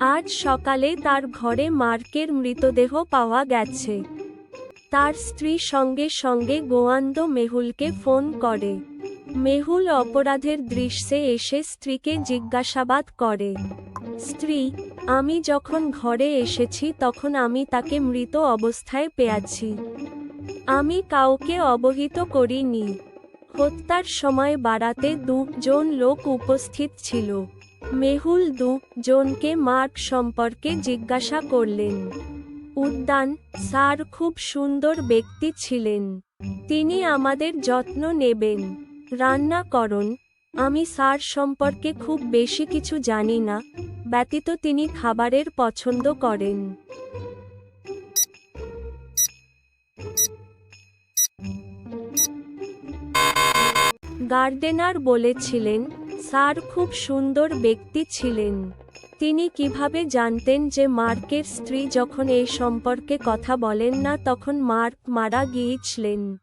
আজ সকালে তার ঘরে মার্কের মৃতদেহ পাওয়া গেছে। তার স্ত্রী সঙ্গে সঙ্গে গোয়ান্দ মেহুলকে ফোন করে। মেহুল অপরাধের দৃশ্যে এসে স্ত্রীকে জিজ্ঞাসাবাদ করে। স্ত্রী, আমি যখন ঘরে এসেছি তখন আমি তাকে মৃত অবস্থায় পেয়েছি। আমি কাউকে অবহিত করিনি। হত্যার সময় বাড়াতে দুজন লোক উপস্থিত ছিল। মেহুল দু জনকে মার্ক সম্পর্কে জিজ্ঞাসা করলেন। উদ্যান, স্যার খুব সুন্দর ব্যক্তি ছিলেন। তিনি আমাদের যত্ন নেবেন। রান্না করুন। আমি স্যার সম্পর্কে খুব বেশি কিছু জানি না। ব্যতীত তিনি খাবারের পছন্দ করেন। গার্ডেনার বলেছিলেন স্যার খুব সুন্দর ব্যক্তি ছিলেন। তিনি কীভাবে জানতেন যে মার্কের স্ত্রী যখন এই সম্পর্কে কথা বলেন না তখন মার্ক মারা গিয়েছিলেন।